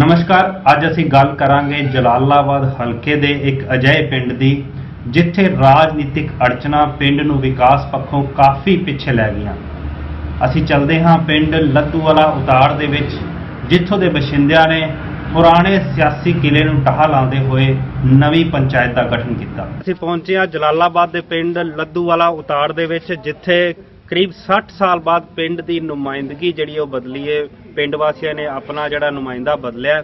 ਨਮਸਕਾਰ, ਅੱਜ ਅਸੀਂ ਗੱਲ ਕਰਾਂਗੇ ਜਲਾਲਾਬਾਦ ਹਲਕੇ ਦੇ ਇੱਕ ਅਜਿਹੇ ਪਿੰਡ ਦੀ, ਜਿੱਥੇ ਰਾਜਨੀਤਿਕ ਅੜਚਨਾ ਪਿੰਡ ਨੂੰ ਵਿਕਾਸ ਪੱਖੋਂ ਕਾਫੀ ਪਿੱਛੇ ਲੈ ਗਈਆਂ। ਅਸੀਂ ਚੱਲਦੇ ਹਾਂ ਪਿੰਡ ਲੱਦੂਵਾਲਾ ਉਤਾੜ ਦੇ ਵਿੱਚ, ਜਿੱਥੋਂ ਦੇ ਬਸ਼ਿੰਦਿਆਂ ਨੇ ਪੁਰਾਣੇ ਸਿਆਸੀ ਕਿਲੇ ਨੂੰ ਟਾਹ ਲਾਉਂਦੇ ਹੋਏ ਨਵੀਂ ਪੰਚਾਇਤ ਦਾ ਗਠਨ ਕੀਤਾ। ਅਸੀਂ ਪਹੁੰਚੇ ਹਾਂ ਜਲਾਲਾਬਾਦ ਦੇ ਪਿੰਡ ਲੱਦੂਵਾਲਾ ਉਤਾੜ ਦੇ ਵਿੱਚ, ਜਿੱਥੇ ਕਰੀਬ 60 ਸਾਲ ਬਾਅਦ ਪਿੰਡ ਦੀ ਨੁਮਾਇੰਦਗੀ ਜਿਹੜੀ ਉਹ ਬਦਲੀ ਹੈ ਪਿੰਡ ਵਾਸੀਆਂ ਨੇ ਆਪਣਾ ਜਿਹੜਾ ਨੁਮਾਇੰਦਾ ਬਦਲਿਆ।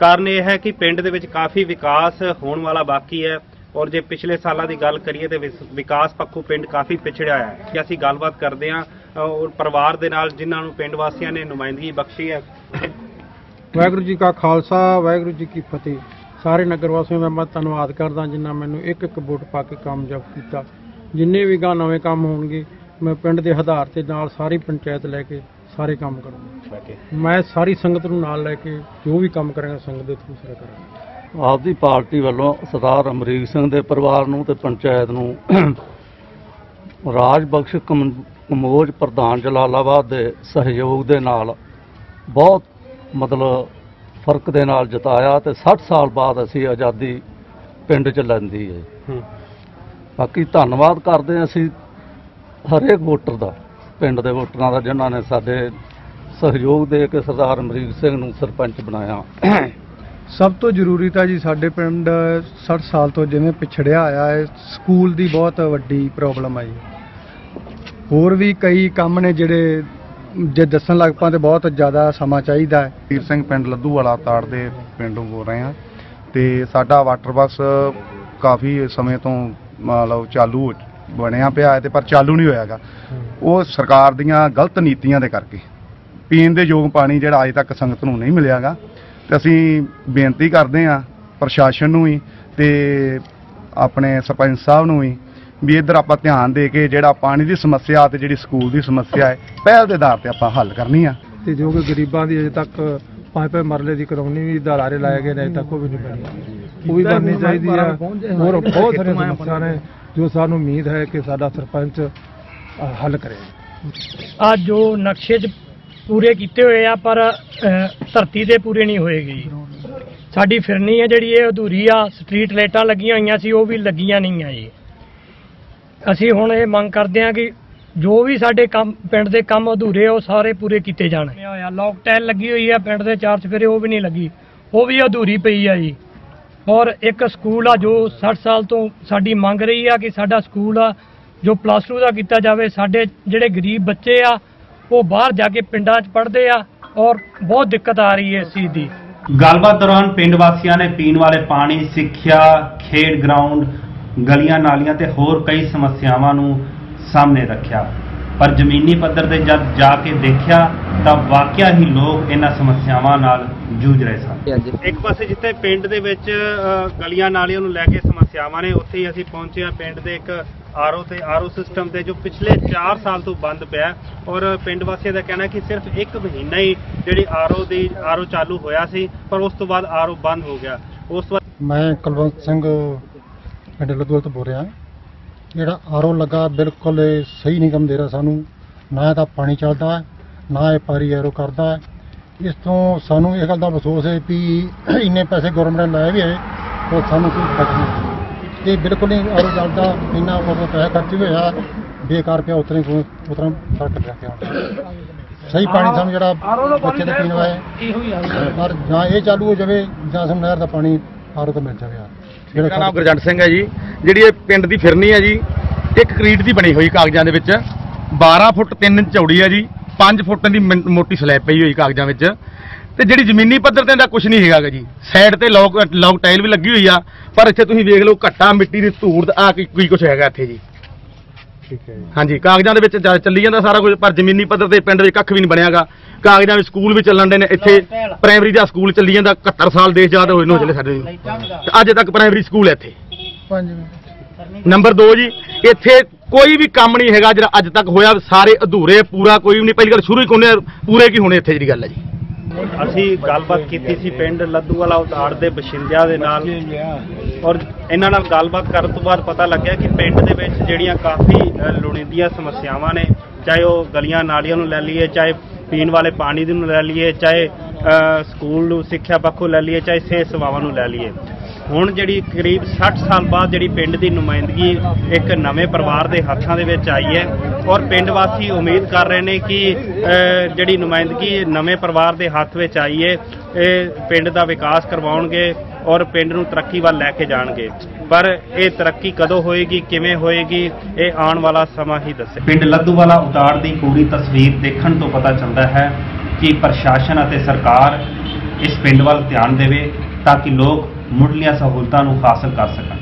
ਕਾਰਨ ਇਹ ਹੈ ਕਿ ਪਿੰਡ ਦੇ ਵਿੱਚ ਕਾਫੀ ਵਿਕਾਸ ਹੋਣ ਵਾਲਾ ਬਾਕੀ ਹੈ। ਔਰ ਜੇ ਪਿਛਲੇ ਸਾਲਾਂ ਦੀ ਗੱਲ ਕਰੀਏ ਤੇ ਵਿਕਾਸ ਪੱਖੋਂ ਪਿੰਡ ਕਾਫੀ ਪਿਛੜਿਆ ਹੈ। ਕਿ ਅਸੀਂ ਗੱਲਬਾਤ ਕਰਦੇ ਹਾਂ ਔਰ ਪਰਿਵਾਰ ਦੇ ਨਾਲ ਜਿਨ੍ਹਾਂ ਨੂੰ ਪਿੰਡ ਵਾਸੀਆਂ ਨੇ ਨੁਮਾਇੰਦਗੀ ਬਖਸ਼ੀ ਹੈ। ਵਾਹਿਗੁਰੂ ਜੀ ਕਾ ਖਾਲਸਾ, ਵਾਹਿਗੁਰੂ ਜੀ ਕੀ ਫਤਿਹ। ਸਾਰੇ ਨਗਰ ਵਾਸੀਆਂ ਦਾ ਮੈਂ ਧੰਨਵਾਦ ਕਰਦਾ ਜਿਨ੍ਹਾਂ ਮੈਨੂੰ ਇੱਕ ਇੱਕ ਵੋਟ ਪਾ ਕੇ ਕਾਮਯਾਬ ਕੀਤਾ। ਜਿੰਨੇ ਵੀ ਗਾ, ਨਵੇਂ ਕੰਮ ਹੋਣਗੇ, ਮੈਂ ਪਿੰਡ ਦੇ ਆਧਾਰ ਤੇ ਨਾਲ ਸਾਰੀ ਪੰਚਾਇਤ ਲੈ ਕੇ ਸਾਰੇ ਕੰਮ ਕਰਾਂਗਾ। ਮੈਂ ਸਾਰੀ ਸੰਗਤ ਨੂੰ ਨਾਲ ਲੈ ਕੇ ਜੋ ਵੀ ਕੰਮ ਕਰਾਂਗਾ ਸੰਗਤ ਦੇ ਥਰੂ ਸਾਰਾ ਕਰਾਂਗਾ। ਆਪਦੀ ਪਾਰਟੀ ਵੱਲੋਂ ਸਰਦਾਰ ਅਮਰੀਕ ਸਿੰਘ ਦੇ ਪਰਿਵਾਰ ਨੂੰ ਤੇ ਪੰਚਾਇਤ ਨੂੰ ਰਾਜ ਬਖਸ਼ ਕਮ- ਕਮੋਜ ਪ੍ਰਧਾਨ ਜਲਾਲਾਬਾਦ ਦੇ ਸਹਿਯੋਗ ਦੇ ਨਾਲ ਬਹੁਤ ਮਤਲਬ ਫ਼ਰਕ ਦੇ ਨਾਲ ਜਿਤਾਇਆ ਤੇ 60 ਸਾਲ ਬਾਅਦ ਅਸੀਂ ਆਜ਼ਾਦੀ ਪਿੰਡ 'ਚ ਲੈਂਦੀ ਹੈ। ਬਾਕੀ ਧੰਨਵਾਦ ਕਰਦੇ ਅਸੀਂ ਹਰੇਕ ਵੋਟਰ ਦਾ। ਪਿੰਡ ਦੇ ਵੋਟਰਾਂ ਦਾ ਜਿਨ੍ਹਾਂ ਨੇ ਸਾਡੇ ਸਹਿਯੋਗ ਦੇ ਕੇ ਸਰਦਾਰ ਅਮਰੀਕ ਸਿੰਘ ਨੂੰ ਸਰਪੰਚ ਬਣਾਇਆ। ਸਭ ਤੋਂ ਜ਼ਰੂਰੀ ਤਾਂ ਜੀ ਸਾਡੇ ਪਿੰਡ 60 ਸਾਲ ਤੋਂ ਜਿਵੇਂ ਪਿਛੜਿਆ ਆਇਆ ਹੈ ਸਕੂਲ ਦੀ ਬਹੁਤ ਵੱਡੀ ਪ੍ਰੋਬਲਮ ਆ ਜੀ ਹੋਰ ਵੀ ਕਈ ਕੰਮ ਨੇ ਜਿਹੜੇ ਜੇ ਦੱਸਣ ਲੱਗ ਪਾਂ ਤੇ ਬਹੁਤ ਜ਼ਿਆਦਾ ਸਮਾਂ ਚਾਹੀਦਾ ਹੈ। ਵੀਰ ਸਿੰਘ ਪਿੰਡ ਲੱਦੂ ਵਾਲਾ ਤਾੜ ਦੇ ਪਿੰਡੋਂ ਬੋਲ ਰਹੇ ਹਾਂ ਤੇ ਸਾਡਾ ਵਾਟਰ ਬਾਕਸ ਕਾਫੀ ਸਮੇਂ ਤੋਂ ਮਤਲਬ ਚਾਲੂ ਹੋ- ਬਣਿਆ ਪਿਆ ਹੈ ਤੇ ਪਰ ਚਾਲੂ ਨਹੀਂ ਹੋਇਆਗਾ ਉਹ ਸਰਕਾਰ ਦੀਆਂ ਗਲਤ ਨੀਤੀਆਂ ਦੇ ਕਰਕੇ ਪੀਣ ਦੇ ਯੋਗ ਪਾਣੀ ਜਿਹੜਾ ਅਜੇ ਤੱਕ ਸੰਗਤ ਨੂੰ ਨਹੀਂ ਮਿਲਿਆਗਾ ਤੇ ਅਸੀਂ ਬੇਨਤੀ ਕਰਦੇ ਹਾਂ ਪ੍ਰਸ਼ਾਸਨ ਨੂੰ ਵੀ ਤੇ ਆਪਣੇ ਸਰਪੰਚ ਸਾਹਿਬ ਨੂੰ ਵੀ ਵੀ ਇੱਧਰ ਆਪਾਂ ਧਿਆਨ ਦੇ ਕੇ ਜਿਹੜਾ ਪਾਣੀ ਦੀ ਸਮੱਸਿਆ ਤੇ ਜਿਹੜੀ ਸਕੂਲ ਦੀ ਸਮੱਸਿਆ ਹੈ, ਪਹਿਲ ਦੇ ਆਧਾਰ ਤੇ ਆਪਾਂ ਹੱਲ ਕਰਨੀ ਆ। ਤੇ ਜੋ ਕਿ ਗਰੀਬਾਂ ਦੀ ਅਜੇ ਤੱਕ ਪੰਜ ਪੰਜ ਮਰਲੇ ਦੀ ਕਲੋਨੀ ਵੀ ਦਲਾਰੇ ਲਾਏ ਗਏ ਨੇ, ਅਜੇ ਤੱਕ ਉਹ ਵੀ ਨਹੀਂ ਬਣੀ ਉਹ ਵੀ ਬਣਨੀ ਚਾਹੀਦੀ ਆ। ਹੋਰ ਬਹੁਤ ਸਾਰੀਆਂ ਸਮੱਸਿਆ ਨੇ। ਜੋ ਸਾਨੂੰ ਉਮੀਦ ਹੈ ਕਿ ਸਾਡਾ ਸਰਪੰਚ ਹੱਲ ਕਰੇਗਾ ਆ ਜੋ ਨਕਸ਼ੇ 'ਚ ਪੂਰੇ ਕੀਤੇ ਹੋਏ ਆ ਪਰ ਧਰਤੀ ਤੇ ਪੂਰੇ ਨਹੀਂ ਹੋਏਗੇ। ਸਾਡੀ ਫਿਰਨੀ ਹੈ ਜਿਹੜੀ ਇਹ ਅਧੂਰੀ ਆ ਸਟਰੀਟ ਲਾਈਟਾਂ ਲੱਗੀਆਂ ਹੋਈਆਂ ਸੀ ਉਹ ਵੀ ਲੱਗੀਆਂ ਨਹੀਂ ਆ ਜੀ। ਅਸੀਂ ਹੁਣ ਇਹ ਮੰਗ ਕਰਦੇ ਆ ਕਿ ਜੋ ਵੀ ਸਾਡੇ ਕੰਮ ਪਿੰਡ ਦੇ ਕੰਮ ਅਧੂਰੇ ਆ ਉਹ ਸਾਰੇ ਪੂਰੇ ਕੀਤੇ ਜਾਣ। ਹੋਇਆ ਲੌਕ ਟੈਲ ਲੱਗੀ ਹੋਈ ਆ ਪਿੰਡ ਦੇ ਚਾਰ ਚਫੇਰੇ ਉਹ ਵੀ ਨਹੀਂ ਲੱਗੀ। ਉਹ ਵੀ ਅਧੂਰੀ ਪਈ ਆ ਜੀ। ਔਰ ਇੱਕ ਸਕੂਲ ਆ ਜੋ 60 ਸਾਲ ਤੋਂ ਸਾਡੀ ਮੰਗ ਰਹੀ ਆ ਕਿ ਸਾਡਾ ਸਕੂਲ ਆ ਜੋ ਪਲੱਸ 2 ਦਾ ਕੀਤਾ ਜਾਵੇ, ਸਾਡੇ ਜਿਹੜੇ ਗਰੀਬ ਬੱਚੇ ਆ, ਉਹ ਬਾਹਰ ਜਾ ਕੇ ਪਿੰਡਾਂ 'ਚ ਪੜ੍ਹਦੇ ਆ ਔਰ ਬਹੁਤ ਦਿੱਕਤ ਆ ਰਹੀ ਹੈ ਇਸ ਚੀਜ਼ ਦੀ। ਗੱਲਬਾਤ ਦੌਰਾਨ ਪਿੰਡ ਵਾਸੀਆਂ ਨੇ ਪੀਣ ਵਾਲੇ ਪਾਣੀ, ਸਿੱਖਿਆ, ਖੇਡ ਗਰਾਊਂਡ, ਗਲੀਆਂ, ਨਾਲੀਆਂ ਤੇ ਹੋਰ ਕਈ ਸਮੱਸਿਆਵਾਂ ਨੂੰ ਸਾਹਮਣੇ ਰੱਖਿਆ। ਪਰ ਜ਼ਮੀਨੀ ਪੱਧਰ ਤੇ ਜਦ ਜਾ ਕੇ ਦੇਖਿਆ ਤਾਂ ਵਾਕਿਆ ਹੀ ਲੋਕ ਇਹਨਾਂ ਸਮੱਸਿਆਵਾਂ ਨਾਲ ਜੂਝ ਰਹੇ ਸਨ। ਇੱਕ ਪਾਸੇ ਜਿੱਥੇ ਪਿੰਡ ਦੇ ਵਿੱਚ ਗਲੀਆਂ ਨਾਲੀਆਂ ਨੂੰ ਲੈ ਕੇ ਸਮੱਸਿਆਵਾਂ ਨੇ ਉੱਥੇ ਹੀ ਅਸੀਂ ਪਹੁੰਚੇ ਹਾਂ ਪਿੰਡ ਦੇ ਇੱਕ ਆਰਓ ਤੇ ਆਰਓ ਸਿਸਟਮ ਤੇ ਜੋ ਪਿਛਲੇ 4 ਸਾਲ ਤੋਂ ਬੰਦ ਪਿਆ ਔਰ ਪਿੰਡ ਵਾਸੀਆਂ ਦਾ ਕਹਿਣਾ ਕਿ ਸਿਰਫ ਇੱਕ ਮਹੀਨਾ ਹੀ ਜਿਹੜੀ ਆਰਓ ਦੀ ਆਰਓ ਚਾਲੂ ਹੋਇਆ ਸੀ ਪਰ ਉਸ ਤੋਂ ਬਾਅਦ ਆਰਓ ਬੰਦ ਹੋ ਗਿਆ। ਉਸ ਤੋਂ ਮੈਂ ਕੁਲਵੰਤ ਸਿੰਘ ਪਿੰਡ ਲਦੂਲ ਤੋਂ ਬੋਲ ਰਿਹਾ ਜਿਹੜਾ ਆਰਓ ਲੱਗਾ ਬਿਲਕੁਲ ਇਹ ਸਹੀ ਨਹੀਂ ਕੰਮ ਦੇ ਰਿਹਾ ਸਾਨੂੰ ਨਾ ਤਾਂ ਪਾਣੀ ਚੱਲਦਾ ਹੈ, ਨਾ ਇਹ ਪਾਰੀ ਆਰਓ ਕਰਦਾ। ਹੈ। ਇਸ ਤੋਂ ਸਾਨੂੰ ਇਹ ਗੱਲ ਦਾ ਅਫਸੋਸ ਹੈ ਵੀ ਇੰਨੇ ਪੈਸੇ ਗਵਰਨਮੈਂਟ ਨੇ ਲਾਏ ਵੀ ਹੈ ਉਹ ਸਾਨੂੰ ਕੋਈ ਫ਼ਰਕ ਨਹੀਂ ਇਹ ਬਿਲਕੁਲ ਨਹੀਂ ਆਰਓ ਚੱਲਦਾ ਇੰਨਾ ਉਹ ਪੈਸਾ ਖਰਚ ਵੀ ਹੋਇਆ ਬੇਕਾਰ ਪਿਆ ਉਤਰੇ ਕੋਈ ਉਤਰਾ ਫ਼ਰਕ ਪਿਆ ਪਿਆ। ਸਹੀ ਪਾਣੀ ਸਾਨੂੰ ਜਿਹੜਾ ਬੱਚੇ ਦੇ ਪੀਣ ਵਾਲੇ ਪਰ ਜਾਂ ਇਹ ਚਾਲੂ ਹੋ ਜਾਵੇ ਜਾਂ ਸਾਨੂੰ ਨਹਿਰ ਦਾ ਪਾਣੀ ਆਰਓ ਤੋਂ ਮਿਲ ਜਾਵੇ ਮੇਰਾ ਨਾਮ ਗੁਰਜੰਟ ਸਿੰਘ ਹੈ ਜੀ। ਜਿਹੜੀ ਇਹ ਪਿੰਡ ਦੀ ਫਿਰਨੀ ਹੈ ਜੀ ਇੱਕ ਕਰੀਟ ਦੀ ਬਣੀ ਹੋਈ ਕਾਗਜ਼ਾਂ ਦੇ ਵਿੱਚ। 12 ਫੁੱਟ 3 ਇੰਚ ਚੌੜੀ ਹੈ ਜੀ 5 ਫੁੱਟ ਦੀ ਮੋਟੀ ਸਲੈਬ ਪਈ ਹੋਈ ਕਾਗਜ਼ਾਂ ਵਿੱਚ। ਤੇ ਜਿਹੜੀ ਜ਼ਮੀਨੀ ਪੱਧਰ ਤੇ ਇਹਦਾ ਕੁਝ ਨਹੀਂ ਹੈਗਾ ਗਾ ਜੀ। ਸਾਈਡ ਤੇ ਲੌਕ ਲੌਕ ਟਾਈਲ ਵੀ ਲੱਗੀ ਹੋਈ ਆ ਪਰ ਇੱਥੇ ਤੁਸੀਂ ਵੇਖ ਲਓ ਘੱਟਾ ਮਿੱਟੀ ਦੀ ਧੂੜ ਆ ਕੀ ਕੀ ਕੁਝ ਹੈਗਾ ਇੱਥੇ ਜੀ। ਠੀਕ ਹੈ ਹਾਂਜੀ ਕਾਗਜ਼ਾਂ ਦੇ ਵਿੱਚ ਜਾ- ਚੱਲੀ ਜਾਂਦਾ ਸਾਰਾ ਕੁਝ ਪਰ ਜ਼ਮੀਨੀ ਪੱਧਰ ਤੇ ਪਿੰਡ ਵਿੱਚ ਕੱਖ ਵੀ ਨਹੀਂ ਬਣਿਆਗਾ ਕਾਗਜ਼ਾਂ ਵਿੱਚ ਸਕੂਲ ਵੀ ਚੱਲਣ ਦੇ ਨੇ ਇੱਥੇ ਪ੍ਰਾਇਮਰੀ ਦਾ ਸਕੂਲ ਚੱਲੀ ਜਾਂਦਾ 71 ਸਾਲ ਦੇਸ਼ ਆਜ਼ਾਦ ਹੋਏ ਨੂੰ ਚੱਲੇ ਸਾਡੇ। ਅੱਜ ਤੱਕ ਪ੍ਰਾਇਮਰੀ ਸਕੂਲ ਹੈ ਇੱਥੇ। ਨੰਬਰ 2 ਜੀ ਇੱਥੇ ਕੋਈ ਵੀ ਕੰਮ ਨਹੀਂ ਹੈਗਾ ਜਿਹੜਾ ਅੱਜ ਤੱਕ ਹੋਇਆ। ਸਾਰੇ ਅਧੂਰੇ ਪੂਰਾ ਕੋਈ ਵੀ ਨਹੀਂ। ਪਹਿਲੀ ਗੱਲ ਸ਼ੁਰੂ ਹੀ ਕੋਨੇ ਪੂਰੇ ਕੀ ਹੋਣੇ ਇੱਥੇ ਜਿਹੜੀ ਗੱਲ ਹੈ ਜੀ? ਅਸੀਂ ਗੱਲਬਾਤ ਕੀਤੀ ਸੀ ਪਿੰਡ ਲੱਦੂਵਾਲਾ ਉਤਾੜ ਦੇ ਬਸ਼ਿੰਦਿਆਂ ਦੇ ਨਾਲ। ਔਰ ਇਹਨਾਂ ਨਾਲ ਗੱਲਬਾਤ ਕਰਨ ਤੋਂ ਬਾਅਦ ਪਤਾ ਲੱਗਿਆ ਕਿ ਪਿੰਡ ਦੇ ਵਿੱਚ ਜਿਹੜੀਆਂ ਕਾਫੀ ਲੋੜੀਂਦੀਆਂ ਸਮੱਸਿਆਵਾਂ ਨੇ ਚਾਹੇ ਉਹ ਗਲੀਆਂ ਨਾਲੀਆਂ ਨੂੰ ਲੈ ਲਈਏ ਚਾਹੇ ਪੀਣ ਵਾਲੇ ਪਾਣੀ ਦੀ ਨੂੰ ਲੈ ਲਈਏ ਚਾਹੇ ਸਕੂਲ ਨੂੰ ਸਿੱਖਿਆ ਪੱਖੋਂ ਲੈ ਲਈਏ ਚਾਹੇ ਸਿਹਤ ਸੇਵਾਵਾਂ ਨੂੰ ਲੈ ਲਈਏ। ਹੁਣ ਜਿਹੜੀ ਕਰੀਬ 60 ਸਾਲ ਬਾਅਦ ਜਿਹੜੀ ਪਿੰਡ ਦੀ ਨੁਮਾਇੰਦਗੀ ਇੱਕ ਨਵੇਂ ਪਰਿਵਾਰ ਦੇ ਹੱਥਾਂ ਦੇ ਵਿੱਚ ਆਈ ਹੈ ਔਰ ਪਿੰਡ ਵਾਸੀ ਉਮੀਦ ਕਰ ਰਹੇ ਨੇ ਕਿ ਜਿਹੜੀ ਨੁਮਾਇੰਦਗੀ ਨਵੇਂ ਪਰਿਵਾਰ ਦੇ ਹੱਥ ਵਿੱਚ ਆਈ ਹੈ, ਇਹ ਪਿੰਡ ਦਾ ਵਿਕਾਸ ਕਰਵਾਉਣਗੇ ਔਰ ਪਿੰਡ ਨੂੰ ਤਰੱਕੀ ਵੱਲ ਲੈ ਕੇ ਜਾਣਗੇ। ਪਰ ਇਹ ਤਰੱਕੀ ਕਦੋਂ ਹੋਏਗੀ, ਕਿਵੇਂ ਹੋਏਗੀ, ਇਹ ਆਉਣ ਵਾਲਾ ਸਮਾਂ ਹੀ ਦੱਸੇ। ਪਿੰਡ ਲੱਦੂਵਾਲਾ ਉਤਾੜ ਦੀ ਪੂਰੀ ਤਸਵੀਰ ਦੇਖਣ ਤੋਂ ਪਤਾ ਚੱਲਦਾ ਹੈ ਕਿ ਪ੍ਰਸ਼ਾਸਨ ਅਤੇ ਸਰਕਾਰ ਇਸ ਪਿੰਡ ਵੱਲ ਧਿਆਨ ਦੇਵੇ ਤਾਂ ਕਿ ਲੋਕ ਮੁੱਢਲੀਆਂ ਸਹੂਲਤਾਂ ਨੂੰ ਹਾਸਲ ਕਰ ਸਕਣ।